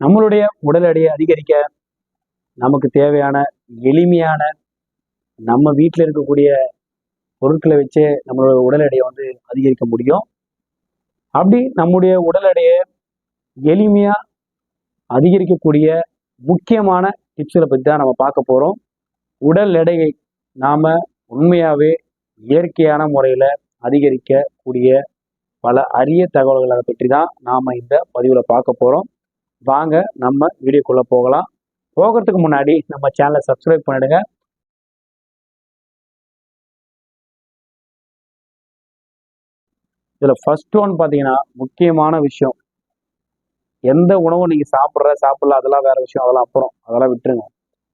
நம்மளுடைய உடல் எடையை அதிகரிக்க நமக்கு தேவையான எளிமையான நம்ம வீட்டில் இருக்கக்கூடிய பொருட்களை வச்சே நம்மளோட உடல் எடையை வந்து அதிகரிக்க முடியும். அப்படி நம்முடைய உடல் எடையை எளிமையாக அதிகரிக்கக்கூடிய முக்கியமான டிப்ஸ்களை பற்றி தான் நம்ம பார்க்க போகிறோம் உடல் எடையை நாம் உண்மையாகவே இயற்கையான முறையில் அதிகரிக்கக்கூடிய பல அரிய தகவல்களை பற்றி தான் நாம் இந்த பதிவில் பார்க்க போகிறோம் வாங்க நம்ம வீடியோக்குள்ளே போகலாம். போகிறதுக்கு முன்னாடி நம்ம சேனலை சப்ஸ்கிரைப் பண்ணிடுங்க. இதில் ஃபர்ஸ்ட் ஒன் பார்த்தீங்கன்னா முக்கியமான விஷயம். எந்த உணவும் நீங்கள் சாப்பிட்ற சாப்பிடல அதெல்லாம் வேற விஷயம் அதெல்லாம் அப்புறம். அதெல்லாம் விட்டுருங்க.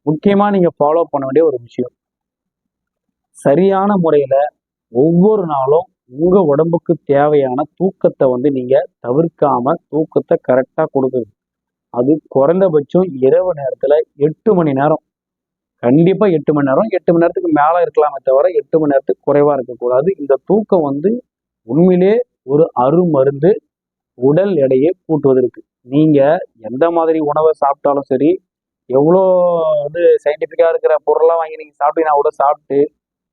முக்கியமாக நீங்கள் ஃபாலோ பண்ண வேண்டிய ஒரு விஷயம். சரியான முறையில் ஒவ்வொரு நாளும் உங்கள் உடம்புக்கு தேவையான தூக்கத்தை வந்து நீங்கள் தவிர்க்காம தூக்கத்தை கரெக்டாக கொடுக்குறது அது குறைந்தபட்சம் இரவு நேரத்தில் எட்டு மணி நேரம். கண்டிப்பாக எட்டு மணி நேரம். எட்டு மணி நேரத்துக்கு மேலே இருக்கலாமே தவிர எட்டு மணி நேரத்துக்கு குறைவாக இருக்கக்கூடாது. இந்த தூக்கம் வந்து உண்மையிலே ஒரு அருமருந்து உடல் எடையை கூட்டுவதற்கு. நீங்கள் எந்த மாதிரி உணவை சாப்பிட்டாலும் சரி எவ்வளோ வந்து சயின்டிஃபிக்காக இருக்கிற பொருளாக வாங்கி நீங்கள் சாப்பிட்டீங்கன்னா கூட சாப்பிட்டு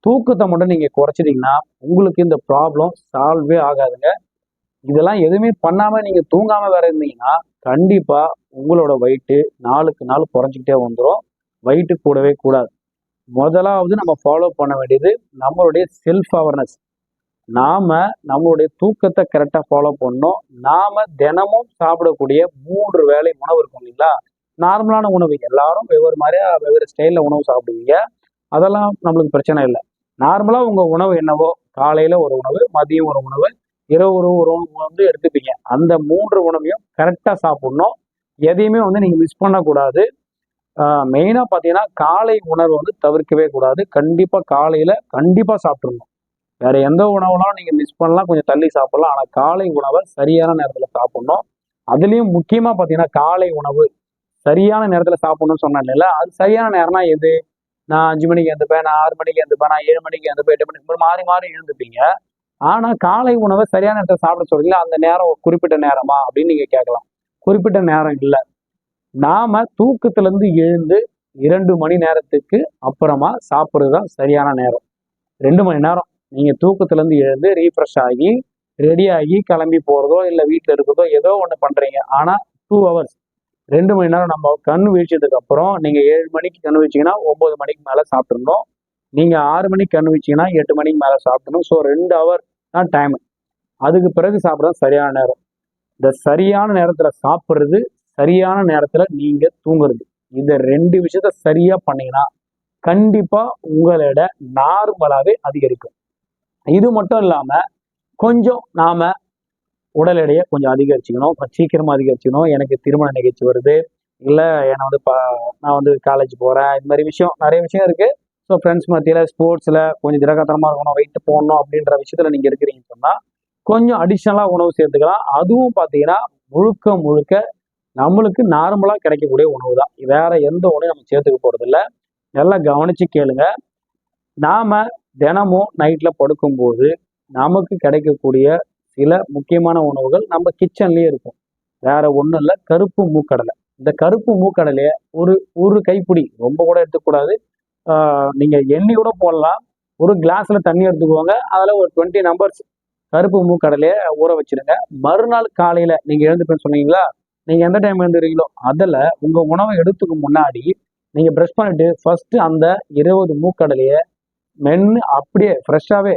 தூக்கத்தை மட்டும் நீங்கள் குறைச்சிட்டிங்கன்னா உங்களுக்கு இந்த ப்ராப்ளம் சால்வே ஆகாதுங்க. இதெல்லாம் எதுவுமே பண்ணாமல் நீங்கள் தூங்காமல் வேற இருந்தீங்கன்னா கண்டிப்பாக உங்களோட வெயிட்டு நாளுக்கு நாள் குறைஞ்சிக்கிட்டே வந்துடும் வெயிட்டு கூடவே கூடாது. முதலாவது நம்ம ஃபாலோ பண்ண வேண்டியது நம்மளுடைய செல்ஃப் அவேர்னஸ் நாம நம்மளுடைய தூக்கத்தை கரெக்டாக ஃபாலோ பண்ணோம் நாம தினமும் சாப்பிடக்கூடிய மூன்று வேளை உணவு இருக்கும் இல்லைங்களா? நார்மலான உணவு. எல்லாரும் வெவ்வேறு மாதிரியா வெவ்வேறு ஸ்டைலில் உணவு சாப்பிடுவீங்க. அதெல்லாம் நம்மளுக்கு பிரச்சனை இல்லை. நார்மலாக உங்கள் உணவு என்னவோ காலையில் ஒரு உணவு மதியம் ஒரு உணவு இரவு ஒரு ஒரு உணவு வந்து எடுத்துப்பீங்க. அந்த மூன்று உணவையும் கரெக்டாக சாப்பிடணும். எதையுமே வந்து நீங்கள் மிஸ் பண்ணக்கூடாது. மெயினாக பார்த்தீங்கன்னா காலை உணவை வந்து தவிர்க்கவே கூடாது. கண்டிப்பாக காலையில் கண்டிப்பாக சாப்பிட்ருணும் வேறு எந்த உணவுலாம் நீங்கள் மிஸ் பண்ணலாம். கொஞ்சம் தள்ளி சாப்பிட்லாம். ஆனால் காலை உணவை சரியான நேரத்தில் சாப்பிட்ணும். அதுலேயும் முக்கியமாக பார்த்தீங்கன்னா காலை உணவு சரியான நேரத்தில் சாப்பிட்ணுன்னு சொன்னேன் இல்லை அது சரியான நேரம்னா எது? நான் அஞ்சு மணிக்கு எழுந்துப்பேன் நான் ஆறு மணிக்கு எழுந்துப்பேன் நான் ஏழு மணிக்கு எழுந்துப்பேன் எட்டு மணிக்கு மாறி மாறி எழுந்துப்பீங்க. ஆனால் காலை உணவை சரியான நேரத்தை சாப்பிட சொல்றீங்களா? அந்த நேரம் குறிப்பிட்ட நேரமா? அப்படின்னு நீங்கள் கேட்கலாம். குறிப்பிட்ட நேரம் இல்லை. நாம தூக்கத்திலேருந்து எழுந்து இரண்டு மணி நேரத்துக்கு அப்புறமா சாப்பிட்றது தான் சரியான நேரம். ரெண்டு மணி நேரம். நீங்கள் தூக்கத்துலேருந்து எழுந்து ரீஃப்ரெஷ் ஆகி ரெடி ஆகி கிளம்பி போகிறதோ இல்லை வீட்டில் இருக்கிறதோ ஏதோ ஒன்று பண்ணுறீங்க ஆனால் டூ ஹவர்ஸ் ரெண்டு மணி நேரம் நம்ம கண் வீழ்ச்சதுக்கு அப்புறம் நீங்கள் ஏழு மணிக்கு கண் வீழ்ச்சிங்கன்னா ஒம்பது மணிக்கு மேலே சாப்பிட்ருந்தோம் நீங்கள் ஆறு மணிக்கு கண் வச்சிங்கன்னா எட்டு மணிக்கு மேலே சாப்பிடணும். ஸோ ரெண்டு ஹவர் தான் டைம் அதுக்கு பிறகு சாப்பிட்றது சரியான நேரம். இந்த சரியான நேரத்தில் சாப்பிட்றது சரியான நேரத்தில் நீங்கள் தூங்குறது. இந்த ரெண்டு விஷயத்த சரியாக பண்ணீங்கன்னா கண்டிப்பாக உங்களோட நார்மலாகவே அதிகரிக்கும். இது மட்டும் இல்லாமல் கொஞ்சம் நாம் உடல் எடையை கொஞ்சம் அதிகரிச்சுக்கணும். சீக்கிரமாக அதிகரிச்சுக்கணும். எனக்கு திருமண நிகழ்ச்சி வருது. இல்லை என்னை வந்து பா நான் வந்து காலேஜ் போகிறேன் இது மாதிரி விஷயம் நிறைய விஷயம் இருக்குது ஸோ ஃப்ரெண்ட்ஸ் மத்தியில் ஸ்போர்ட்ஸில் கொஞ்சம் திரகாத்திரமாக இருக்கணும் வெயிட் போடணும் அப்படின்ற விஷயத்தில் நீங்கள் இருக்கிறீங்கன்னு சொன்னால் கொஞ்சம் அடிஷ்னலாக உணவு சேர்த்துக்கலாம். அதுவும் பார்த்தீங்கன்னா முழுக்க முழுக்க நம்மளுக்கு நார்மலாக கிடைக்கக்கூடிய உணவு தான் வேற எந்த உணவும் நம்ம சேர்த்துக்க போகிறதில்ல நல்லா கவனித்து கேளுங்க. நாம் தினமும் நைட்டில் படுக்கும்போது நமக்கு கிடைக்கக்கூடிய சில முக்கியமான உணவுகள் நம்ம கிச்சன்லேயே இருக்கும். வேற ஒன்றும் இல்லை கருப்பு மூக்கடலை. இந்த கருப்பு மூக்கடலையை ஒரு ஒரு கைப்பிடி ரொம்ப கூட எடுத்துக்கூடாது நீங்கள் எண்ணி கூட போடலாம். ஒரு கிளாஸில் தண்ணி எடுத்துக்கோங்க. அதில் ஒரு டுவெண்ட்டி நம்பர்ஸ் கருப்பு மூக்கடலையை ஊற வச்சிருங்க. மறுநாள் காலையில் நீங்கள் எழுந்துப்பேன்னு சொன்னீங்களா? நீங்கள் எந்த டைம் எழுந்துறீங்களோ அதில் உங்கள் உணவை எடுத்துக்கு முன்னாடி நீங்கள் ப்ரெஷ் பண்ணிட்டு ஃபர்ஸ்ட் அந்த இருபது மூக்கடலையை மென்று அப்படியே ஃப்ரெஷ்ஷாகவே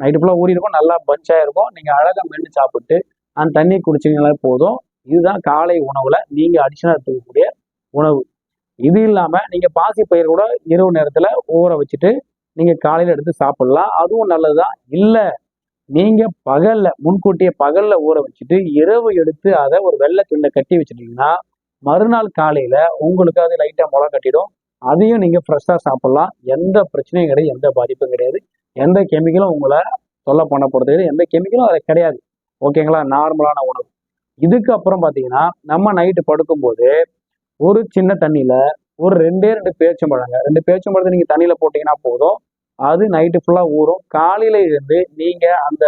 நைட்டு ஃபுல்லாக ஊறியிருக்கும் நல்லா பஞ்சாக இருக்கும். நீங்கள் அழகாக மென்று சாப்பிட்டு அந்த தண்ணி குடிச்சிங்கனாலே போதும். இதுதான் காலை உணவில் நீங்கள் அடிஷனாக எடுத்துக்கக்கூடிய உணவு. இது இல்லாமல் நீங்கள் பாசி பயிர் கூட இரவு நேரத்தில் ஊற வச்சுட்டு நீங்கள் காலையில் எடுத்து சாப்பிடலாம். அதுவும் நல்லது தான் இல்லை நீங்கள் பகலில் முன்கூட்டியே பகலில் ஊற வச்சுட்டு இரவு எடுத்து அதை ஒரு வெள்ளை துண்டை கட்டி வச்சுட்டீங்கன்னா மறுநாள் காலையில் உங்களுக்கு அது லைட்டாக முளை கட்டிடும். அதையும் நீங்கள் ஃப்ரெஷ்ஷாக சாப்பிட்லாம். எந்த பிரச்சனையும் கிடையாது எந்த பாதிப்பும் கிடையாது. எந்த கெமிக்கலும் உங்களை தொல்லை பண்ண போகிறது கிடையாது. எந்த கெமிக்கலும் அது கிடையாது. ஓகேங்களா நார்மலான உணவு. இதுக்கப்புறம் பார்த்தீங்கன்னா நம்ம நைட்டு படுக்கும்போது ஒரு சின்ன தண்ணியில் ஒரு ரெண்டே ரெண்டு பேச்சம்பழங்க ரெண்டு பேச்சம்பழத்தை நீங்கள் தண்ணியில் போட்டிங்கன்னா போதும். அது நைட்டு ஃபுல்லாக ஊறும். காலையில் இருந்து நீங்கள் அந்த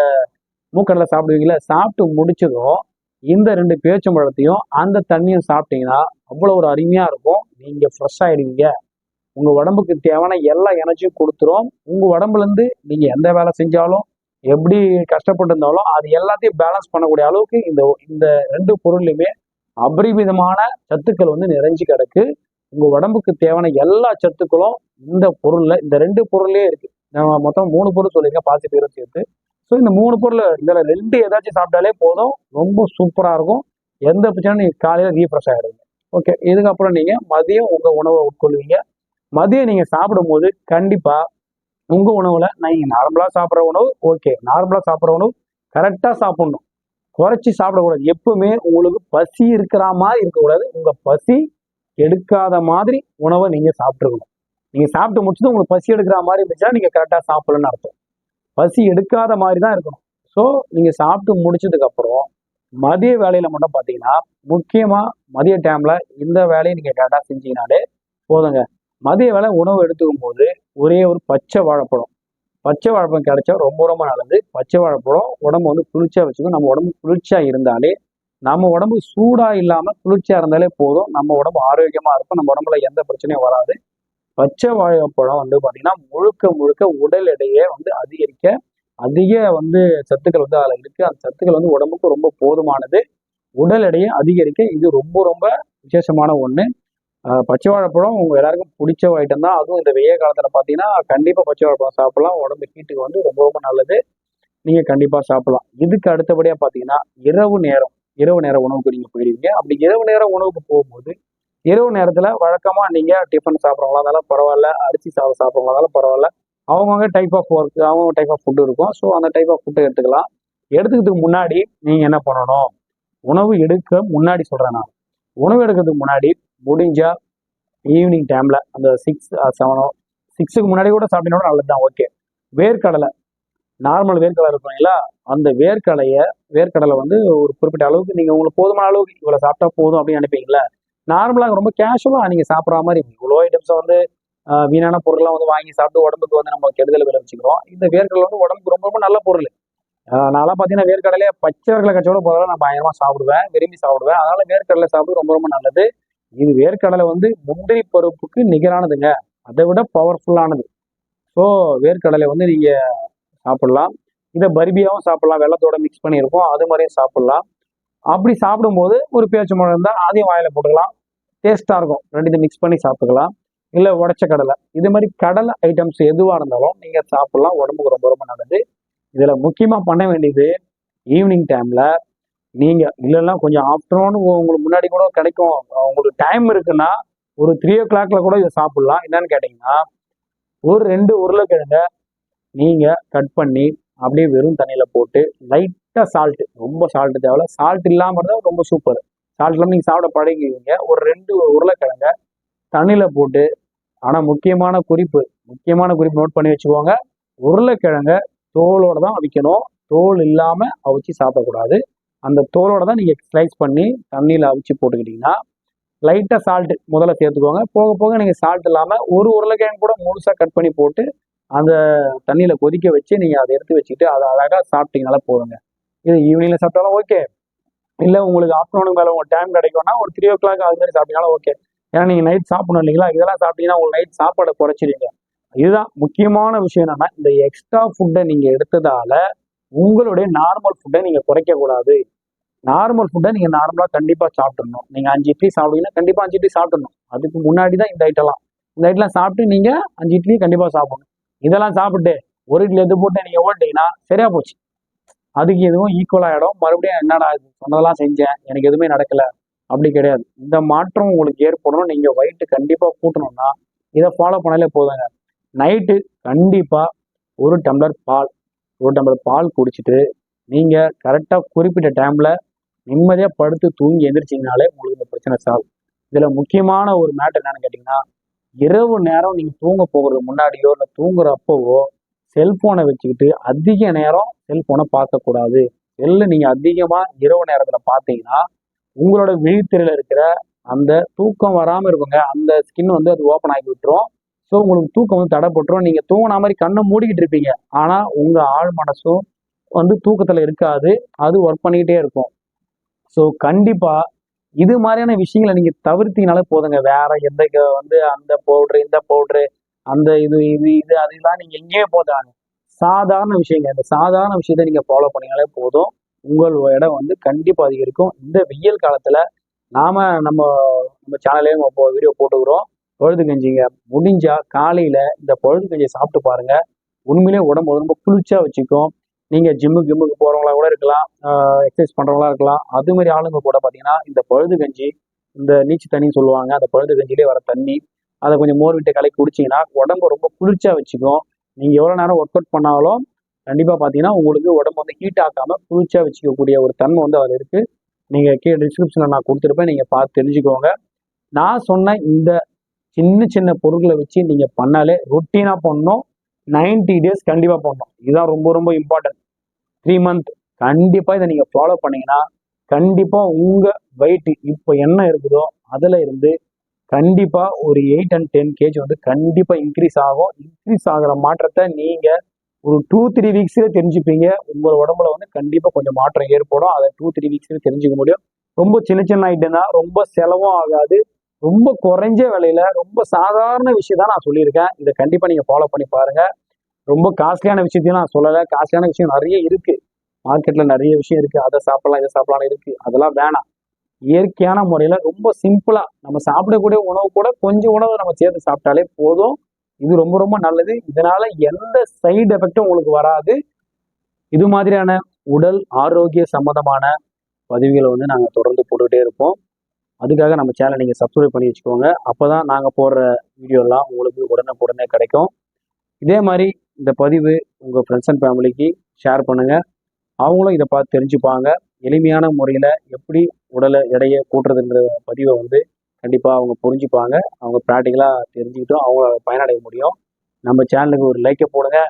மூக்கடலை சாப்பிடுவீங்களா சாப்பிட்டு முடிச்சதும் இந்த ரெண்டு பேச்சம்பழத்தையும் அந்த தண்ணியும் சாப்பிட்டீங்கன்னா அவ்வளோ ஒரு அருமையா இருக்கும். நீங்க ஃப்ரெஷ் ஆயிடுவீங்க. உங்க உடம்புக்கு தேவையான எல்லா எனர்ஜியும் கொடுத்துரும். உங்க உடம்புல இருந்து நீங்க எந்த வேலை செஞ்சாலும் எப்படி கஷ்டப்பட்டு இருந்தாலும் அது எல்லாத்தையும் பேலன்ஸ் பண்ணக்கூடிய அளவுக்கு இந்த இந்த ரெண்டு பொருள்லையுமே அபரிமிதமான சத்துக்கள் வந்து நிறைஞ்சு கிடக்கு. உங்க உடம்புக்கு தேவையான எல்லா சத்துக்களும் இந்த பொருள்ல இந்த ரெண்டு பொருள்லயே இருக்கு. நம்ம மொத்தம் மூணு பொருள் சொல்லியிருக்கேன் பாசி பேரும் சேர்த்து. ஸோ இந்த மூணு பொருள் இதில் ரெண்டு ஏதாச்சும் சாப்பிட்டாலே போதும். ரொம்ப சூப்பராக இருக்கும். எந்த பிரச்சனையும் நீங்கள் காலையில் ரீஃப்ரெஷ் ஆகிடுங்க ஓகே இதுக்கப்புறம் நீங்கள் மதியம் உங்கள் உணவை உட்கொள்வீங்க. மதியம் நீங்கள் சாப்பிடும்போது கண்டிப்பாக உங்கள் உணவில் நீங்கள் நார்மலாக சாப்பிட்ற உணவு ஓகே நார்மலாக சாப்பிட்ற உணவு கரெக்டாக சாப்பிடணும். குறைச்சி சாப்பிடக்கூடாது. எப்பவுமே உங்களுக்கு பசி இருக்கிற மாதிரி இருக்கக்கூடாது. உங்க பசி எடுக்காத மாதிரி உணவை நீங்க சாப்பிட்டுருக்கணும். நீங்க சாப்பிட்டு முடிச்சது உங்களுக்கு பசி எடுக்கிற மாதிரி இருந்துச்சுன்னா நீங்க கரெக்டா சாப்பிடலன்னு அர்த்தம். பசி எடுக்காத மாதிரி தான் இருக்கணும். ஸோ நீங்க சாப்பிட்டு முடிச்சதுக்கு அப்புறம் மதிய வேலையில மட்டும் பார்த்தீங்கன்னா முக்கியமா மதிய டைம்ல இந்த வேலையை நீங்க கரெக்டாக செஞ்சீங்கனாலே போதுங்க. மதிய வேலை உணவு எடுத்துக்கும் போது ஒரே ஒரு பச்சை வாழைப்பழம். பச்சை வாழைப்பழம் கிடைச்சா ரொம்ப ரொம்ப நல்லது. பச்சை வாழைப்பழம் உடம்பு வந்து குளிர்ச்சியா வச்சுக்கும். நம்ம உடம்பு குளிர்ச்சியா இருந்தாலே நம்ம உடம்பு சூடா இல்லாம குளிர்ச்சியா இருந்தாலே போதும். நம்ம உடம்பு ஆரோக்கியமா இருக்கும். நம்ம உடம்புல எந்த பிரச்சனையும் வராது. பச்சை வாழைப்பழம் வந்து பாத்தீங்கன்னா முழுக்க முழுக்க உடல் எடையை வந்து அதிகரிக்க அதிக வந்து சத்துக்கள் வந்து அதில் இருக்கு. அந்த சத்துக்கள் வந்து உடம்புக்கு ரொம்ப போதுமானது. உடல் எடையை அதிகரிக்க இது ரொம்ப ரொம்ப விசேஷமான ஒன்று பச்சை வாழைப்பழம் உங்க எல்லாருக்கும் பிடிச்ச ஐட்டம் தான். அதுவும் இந்த வெய்ய காலத்துல பார்த்தீங்கன்னா கண்டிப்பா பச்சை வாழைப்பழம் சாப்பிடலாம். உடம்பு ஹீட்டுக்கு வந்து ரொம்ப ரொம்ப நல்லது. நீங்க கண்டிப்பா சாப்பிடலாம். இதுக்கு அடுத்தபடியா பார்த்தீங்கன்னா இரவு நேரம் இரவு நேர உணவுக்கு நீங்க போயிருவீங்க. அப்படி இரவு நேர உணவுக்கு போகும்போது இரவு நேரத்துல வழக்கமா நீங்க டிஃபன் சாப்பிட்றவங்களா இருந்தாலும் பரவாயில்ல அரிசி சாதம் சாப்பிட்றவங்களா இருந்தாலும் பரவாயில்ல. அவங்கவுங்க டைப் ஆஃப் ஒர்க் அவங்க டைப் ஆஃப் ஃபுட் இருக்கும். ஸோ அந்த டைப் ஆஃப் ஃபுட்டு எடுத்துக்கலாம். எடுத்துக்கிறதுக்கு முன்னாடி நீங்க என்ன பண்ணணும்? உணவு எடுக்க முன்னாடி சொல்றேன் நான். உணவு எடுக்கிறதுக்கு முன்னாடி முடிஞ்சா ஈவினிங் டைம்ல அந்த சிக்ஸ் செவனோ சிக்ஸுக்கு முன்னாடி கூட சாப்பிட்டீங்கன்னா நல்லது தான் ஓகே வேர்க்கடலை நார்மல் வேர்க்கடலை இருக்கும் இல்லைங்களா? அந்த வேர்க்கடலையை வேர்க்கடலை வந்து ஒரு குறிப்பிட்ட அளவுக்கு நீங்க உங்களுக்கு போதுமான அளவுக்கு இவ்வளவு சாப்பிட்டா போதும் அப்படின்னு நினைப்பீங்களா? நார்மலாக ரொம்ப கேஷுவலா நீங்க சாப்பிட்ற மாதிரி இவ்வளோ ஐட்டம்ஸை வந்து uh, வீணான பொருள்லாம் வந்து வாங்கி சாப்பிட்டு உடம்புக்கு வந்து நம்ம கெடுதல் விளைவிச்சுக்கிறோம். இந்த வேர்க்கடலை வந்து உடம்புக்கு ரொம்ப ரொம்ப நல்ல பொருள். நான்லாம் பார்த்தீங்கன்னா வேர்க்கடலையே பச்சை வேர்க்கடலை கச்சோட போதாலும் நான் பயங்கரமா சாப்பிடுவேன் விரும்பி சாப்பிடுவேன். அதனால வேர்க்கடலை சாப்பிட்டு ரொம்ப ரொம்ப நல்லது. இது வேர்க்கடலை வந்து முந்திரி பருப்புக்கு நிகரானதுங்க. அதை விட பவர்ஃபுல்லானது ஸோ வேர்க்கடலை வந்து நீங்க சாப்பிடலாம். இதை பர்பியாவும் சாப்பிடலாம். வெள்ளத்தோட மிக்ஸ் பண்ணியிருக்கோம். அது மாதிரியும் சாப்பிடலாம். அப்படி சாப்பிடும்போது ஒரு பேச்சம்பழம் இருந்தால் அதையும் வாயில போட்டுக்கலாம். டேஸ்ட்டாக இருக்கும். ரெண்டு மிக்ஸ் பண்ணி சாப்பிட்டுக்கலாம். இல்லை உடச்ச கடலை. இது மாதிரி கடலை ஐட்டம்ஸ் எதுவாக இருந்தாலும் நீங்கள் சாப்பிட்லாம். உடம்புக்கு ரொம்ப ரொம்ப நல்லது. இதில் முக்கியமாக பண்ண வேண்டியது ஈவினிங் டைமில் நீங்கள் இல்லைன்னா கொஞ்சம் ஆஃப்டர்நூன் உங்களுக்கு முன்னாடி கூட கிடைக்கும். உங்களுக்கு டைம் இருக்குன்னா ஒரு த்ரீ ஓ கிளாக்ல கூட இதை சாப்பிடலாம். என்னன்னு கேட்டிங்கன்னா ஒரு ரெண்டு உருளைக்கிழங்க நீங்கள் கட் பண்ணி அப்படியே வெறும் தண்ணியில் போட்டு லைட்டாக சால்ட்டு ரொம்ப சால்ட்டு தேவையில்ல. சால்ட் இல்லாமல் இருந்தால் ரொம்ப சூப்பர் சால்ட் இல்லாமல் நீங்கள் சாப்பிட பழகிக்குவீங்க ஒரு ரெண்டு உருளைக்கிழங்க தண்ணியில் போட்டு ஆனால் முக்கியமான குறிப்பு முக்கியமான குறிப்பு நோட் பண்ணி வச்சுக்கோங்க. உருளைக்கிழங்க தோலோட தான் அவிக்கணும். தோல் இல்லாமல் அவிச்சு சாப்பிடக்கூடாது. அந்த தோலோட தான் நீங்கள் ஸ்லைஸ் பண்ணி தண்ணியில் அவிச்சு போட்டுக்கிட்டிங்கன்னா லைட்டாக சால்ட்டு முதல்ல சேர்த்துக்கோங்க. போக போக நீங்கள் சால்ட் இல்லாமல் ஒரு உருளைக்கிழங்கு கூட முழுசாக கட் பண்ணி போட்டு அந்த தண்ணியில் கொதிக்க வச்சு நீங்கள் அதை எடுத்து வச்சுக்கிட்டு அதை அழகாக சாப்பிட்டீங்கனால போதுங்க. இது ஈவினிங்கில் சாப்பிட்டாலும் ஓகே இல்லை உங்களுக்கு ஆஃப்டர்நூனுக்கு மேலே உங்களுக்கு டைம் கிடைக்கும்னா ஒரு த்ரீ ஓ கிளாக் அது மாதிரி சாப்பிட்டீங்கனாலும் ஓகே ஏன்னா நீங்கள் நைட் சாப்பிடணும் இல்லைங்களா? இதெல்லாம் சாப்பிட்டீங்கன்னா உங்களுக்கு நைட் சாப்பாடை குறைச்சிடுங்க இதுதான் முக்கியமான விஷயம் என்னன்னா இந்த எக்ஸ்ட்ரா ஃபுட்டை நீங்கள் எடுத்ததால உங்களுடைய நார்மல் ஃபுட்டை நீங்கள் குறைக்க கூடாது நார்மல் ஃபுட்டை நீங்கள் நார்மலாக கண்டிப்பாக சாப்பிட்றணும் நீங்கள் அஞ்சு இட்லி சாப்பிடுவீங்கன்னா கண்டிப்பாக அஞ்சு இட்லி சாப்பிடணும் அதுக்கு முன்னாடி தான் இந்த ஐட்டம்லாம் இந்த ஐட்டம்லாம் சாப்பிட்டு நீங்கள் அஞ்சு இட்லி கண்டிப்பாக சாப்பிடணும். இதெல்லாம் சாப்பிட்டு ஒரு இட்லி எது போட்டு நீங்கள் ஓட்டிங்கன்னா சரியா போச்சு. அதுக்கு எதுவும் ஈக்குவல் ஆகிடும் மறுபடியும் என்னடா இது? சொன்னதெல்லாம் செஞ்சேன். எனக்கு எதுவுமே நடக்கல. அப்படி கிடையாது. இந்த மாற்றம் உங்களுக்கு ஏற்படணும் நீங்கள் வயிட்டு கண்டிப்பாக கூட்டணும்னா இதை ஃபாலோ பண்ணாலே போதுங்க. நைட்டு கண்டிப்பாக ஒரு டம்ளர் பால் ஒரு டம்ளர் பால் குடிச்சிட்டு நீங்கள் கரெக்டாக குறிப்பிட்ட டைமில் நிம்மதியாக படுத்து தூங்கி எந்திரிச்சிங்கனாலே உங்களுக்கு இந்த பிரச்சனை சால்வ் இதில் முக்கியமான ஒரு மேட்டர் என்னன்னு கேட்டிங்கன்னா இரவு நேரம் நீங்கள் தூங்க போகிறதுக்கு முன்னாடியோ இல்லை தூங்குற அப்போவோ செல்ஃபோனை வச்சுக்கிட்டு அதிக நேரம் செல்ஃபோனை பார்க்கக்கூடாது. செல்லு நீங்கள் அதிகமாக இரவு நேரத்தில் பார்த்தீங்கன்னா உங்களோட விழித்திரையில் இருக்கிற அந்த தூக்கம் வராமல் இருக்குங்க. அந்த ஸ்கின் வந்து அது ஓப்பன் ஆகி விட்டுரும். ஸோ உங்களுக்கு தூக்கம் வந்து தடைப்பட்டுரும் நீங்கள் தூங்கின மாதிரி கண்ணை மூடிக்கிட்டு இருப்பீங்க. ஆனால் உங்கள் ஆழ் மனசும் வந்து தூக்கத்தில் இருக்காது. அது ஒர்க் பண்ணிக்கிட்டே இருக்கும். ஸோ கண்டிப்பாக இது மாதிரியான விஷயங்களை நீங்கள் தவிர்த்தீங்கனாலே போதுங்க. வேற எந்த வந்து அந்த பவுட்ரு இந்த பவுட்ரு அந்த இது இது இது அதெல்லாம் நீங்கள் எங்கேயே போதாங்க சாதாரண விஷயங்க. இந்த சாதாரண விஷயத்தை நீங்கள் ஃபாலோ பண்ணீங்கனாலே போதும். உங்கள் இடம் வந்து கண்டிப்பாக அதிகரிக்கும். இந்த வெயில் காலத்தில் நாம நம்ம நம்ம சேனல்லையும் இப்போ வீடியோ போட்டுக்கிறோம். பொழுது கஞ்சிங்க. முடிஞ்சா காலையில இந்த பொழுது கஞ்சியை சாப்பிட்டு பாருங்க. உண்மையிலே உடம்பு ரொம்ப குளிர்ச்சியா வச்சுக்கும். நீங்க ஜிம்மு கிம்முக்கு போறவங்களா கூட இருக்கலாம். எக்ஸசைஸ் பண்றவங்களா இருக்கலாம். அது மாதிரி ஆளுங்க கூட பாத்தீங்கன்னா இந்த பழுது கஞ்சி இந்த நீச்சு தண்ணின்னு சொல்லுவாங்க. அந்த பழுது கஞ்சிலே வர தண்ணி அதை கொஞ்சம் மோர் விட்டு கலக்கி குடிச்சிங்கன்னா உடம்பு ரொம்ப குளிர்ச்சியாக வச்சுக்கும். நீங்க எவ்வளவு நேரம் ஒர்க் அவுட் பண்ணாலும் கண்டிப்பா பாத்தீங்கன்னா உங்களுக்கு உடம்பு வந்து ஹீட் ஆக்காம குளிர்ச்சியாக வச்சுக்கக்கூடிய ஒரு தன்மை வந்து அதில் இருக்கு. நீங்க கீழே டிஸ்கிரிப்ஷன்ல நான் கொடுத்துருப்பேன். நீங்க பார்த்து தெரிஞ்சுக்கோங்க. நான் சொன்ன இந்த சின்ன சின்ன பொருட்களை வச்சு நீங்க பண்ணாலே ரொட்டீனாக பண்ணணும். 90 டேஸ் கண்டிப்பா பண்ணணும். இதுதான் ரொம்ப ரொம்ப இம்பார்ட்டன்ட் த்ரீ மந்த் கண்டிப்பா இதை நீங்க ஃபாலோ பண்ணீங்கன்னா கண்டிப்பா உங்க வெயிட் இப்போ என்ன இருக்குதோ அதுல இருந்து கண்டிப்பா ஒரு எயிட் அண்ட் டென் கேஜி வந்து கண்டிப்பா இன்க்ரீஸ் ஆகும். இன்க்ரீஸ் ஆகிற மாற்றத்தை நீங்க ஒரு டூ த்ரீ வீக்ஸ்ல தெரிஞ்சுப்பீங்க. உங்கள் உடம்புல வந்து கண்டிப்பா கொஞ்சம் மாற்றம் ஏற்படும். அதை டூ த்ரீ வீக்ஸ்ல தெரிஞ்சுக்க முடியும். ரொம்ப சின்ன சின்ன ஐட்டம் தான். ரொம்ப செலவும் ஆகாது. ரொம்ப குறைஞ்ச விலையில ரொம்ப சாதாரண விஷயம் தான் நான் சொல்லியிருக்கேன். இதை கண்டிப்பா நீங்க ஃபாலோ பண்ணி பாருங்க. ரொம்ப காஸ்ட்லியான விஷயத்தையும் நான் சொல்லலை. காஸ்ட்லியான விஷயம் நிறைய இருக்கு. மார்க்கெட்ல நிறைய விஷயம் இருக்கு. அதை சாப்பிடலாம் இதை சாப்பிடலாம் இருக்கு. அதெல்லாம் வேணாம். இயற்கையான முறையில ரொம்ப சிம்பிளா நம்ம சாப்பிடக்கூடிய உணவு கூட கொஞ்சம் உணவு நம்ம சேர்த்து சாப்பிட்டாலே போதும். இது ரொம்ப ரொம்ப நல்லது. இதனால எந்த சைடு எஃபெக்டும் உங்களுக்கு வராது. இது மாதிரியான உடல் ஆரோக்கிய சம்பந்தமான பதிவுகளை வந்து நாங்கள் தொடர்ந்து போட்டுக்கிட்டே இருப்போம். அதுக்காக நம்ம சேனலை நீங்கள் சப்ஸ்கிரைப் பண்ணி வச்சுக்கோங்க. அப்போ தான் நாங்கள் போடுற வீடியோலாம் உங்களுக்கு உடனே உடனே கிடைக்கும். இதே மாதிரி இந்த பதிவு உங்கள் ஃப்ரெண்ட்ஸ் அண்ட் ஃபேமிலிக்கு ஷேர் பண்ணுங்கள் அவங்களும் இதை பார்த்து தெரிஞ்சுப்பாங்க. எளிமையான முறையில் எப்படி உடலை எடையை கூட்டுறதுன்ற பதிவை வந்து கண்டிப்பாக அவங்க புரிஞ்சுப்பாங்க. அவங்க ப்ராக்டிக்கலாக தெரிஞ்சுக்கிட்டும் அவங்க பயனடைய முடியும். நம்ம சேனலுக்கு ஒரு லைக்கை போடுங்க.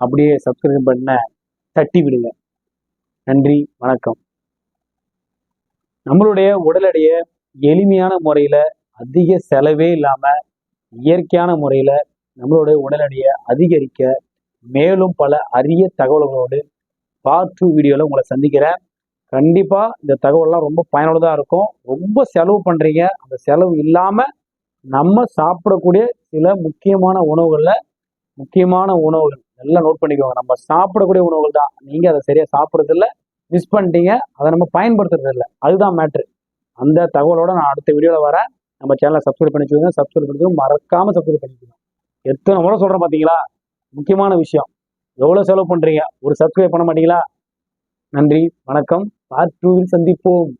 அப்படியே சப்ஸ்கிரைப் பண்ண தட்டி விடுங்க. நன்றி வணக்கம். நம்மளுடைய உடல் எடையை எளிமையான முறையில் அதிக செலவே இல்லாமல் இயற்கையான முறையில் நம்மளுடைய உடல் எடையை அதிகரிக்க மேலும் பல அரிய தகவல்களோடு பார்ட் வீடியோவில் உங்களை சந்திக்கிறேன். கண்டிப்பாக இந்த தகவல்லாம் ரொம்ப பயனுள்ளதாக இருக்கும். ரொம்ப செலவு பண்ணுறீங்க அந்த செலவு இல்லாமல் நம்ம சாப்பிடக்கூடிய சில முக்கியமான உணவுகளில் முக்கியமான உணவுகள் நல்லா நோட் பண்ணிக்கோங்க. நம்ம சாப்பிடக்கூடிய உணவுகள் தான். நீங்கள் அதை சரியாக சாப்பிட்றதில்ல. மிஸ் பண்ணிட்டீங்க. அதை நம்ம பயன்படுத்துறது இல்லை. அதுதான் மேட்ரு அந்த தகவலோட நான் அடுத்த வீடியோவில் வரேன். நம்ம சேனலை சப்ஸ்கிரைப் பண்ணி வச்சுக்கோங்க. சப்ஸ்கிரைப் பண்ணிக்கோங்க மறக்காமல் சப்ஸ்கிரைப் பண்ணிக்கோங்க. எத்தனை முறை சொல்கிறேன் பார்த்தீங்களா முக்கியமான விஷயம். எவ்வளோ செலவு பண்ணுறீங்க ஒரு சப்ஸ்கிரைப் பண்ண மாட்டீங்களா? நன்றி. வணக்கம். பார்ட் டூவில் சந்திப்போம்.